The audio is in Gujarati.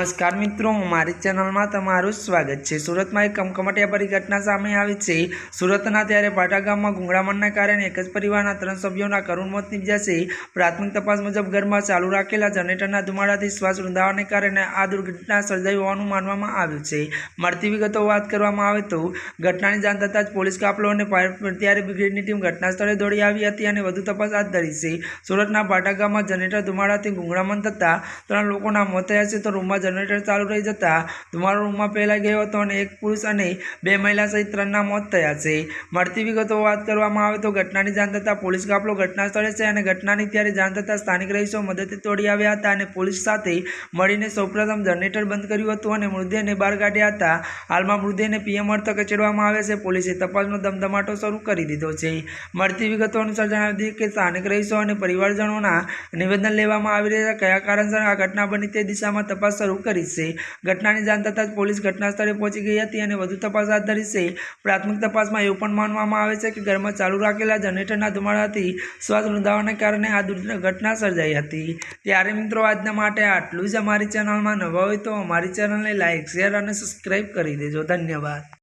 નમસ્કાર મિત્રો, મારી ચેનલમાં તમારું સ્વાગત છે. સુરતમાં એક કમકમટિયા ભરી ઘટના સામે આવી છે. સુરતના ત્યારે પાટા ગામમાં ગુંગળામણના કારણે એક જ પરિવારના ત્રણ સભ્યોના કરુણ મોત નીપજ્યા પ્રાથમિક તપાસ મુજબ ઘરમાં ચાલુ રાખેલા જનરેટરના ધુમાડાથી શ્વાસ રૂંધાવાને કારણે આ દુર્ઘટના સર્જાઈ હોવાનું માનવામાં આવ્યું છે. મળતી વિગતો વાત કરવામાં આવે તો, ઘટનાની જાણ થતાં જ પોલીસ કાફલો અને ત્યારે બ્રિગેડની ટીમ ઘટના સ્થળે દોડી આવી હતી અને વધુ તપાસ હાથ ધરી છે. સુરતના પાટા ગામમાં જનરેટર ધુમાડાથી ગુંગળામણ થતાં ત્રણ લોકોના મોત થયા છે. તો રૂમમાં જનરેટર ચાલુ રહી જતાં ધુમાડો રૂમમાં ફેલાઈ ગયો હતો અને એક પુરુષ અને બે મહિલા સહિત ત્રણના મોત થયા છે. મળતી વિગતો વાત કરવામાં આવે તો ઘટનાની જાણ થતાં પોલીસ કાફલો ઘટના સ્થળે છે અને ઘટનાની ત્યારે જાણ થતાં સ્થાનિક રહીશો મદદથી તોડી આવ્યા હતા અને પોલીસ સાથે મળીને સૌપ્રથમ જનરેટર બંધ કર્યું હતું અને મૃતદેહને બહાર કાઢ્યા હતા. હાલમાં મૃતદેહને પીએમ અર્થ કચેડવામાં આવે છે. પોલીસે તપાસનો ધમધમાટો શરૂ કરી દીધો છે. મળતી વિગતો અનુસાર જણાવી દીધી કે સ્થાનિક રહીશો અને પરિવારજનોના નિવેદન લેવામાં આવી રહ્યા કયા કારણસર આ ઘટના બની તે દિશામાં તપાસ શરૂ કરી છે. ઘટનાની જાણ થતાં જ પોલીસ ઘટના સ્થળે પહોંચી ગઈ હતી અને વધુ તપાસ હાથ ધરી છે. પ્રાથમિક તપાસમાં એવું પણ માનવામાં આવે છે કે ઘરમાં ચાલુ રાખેલા જનરેટરના ધુમાડાથી શ્વાસ રૂંધાવાને કારણે આ દુર્ઘટના સર્જાઈ હતી. ત્યારે મિત્રો આજના માટે આટલું જ અમારી ચેનલમાં નવા હોય તો અમારી ચેનલને લાઇક શેર અને સબસ્ક્રાઈબ કરી દેજો. ધન્યવાદ.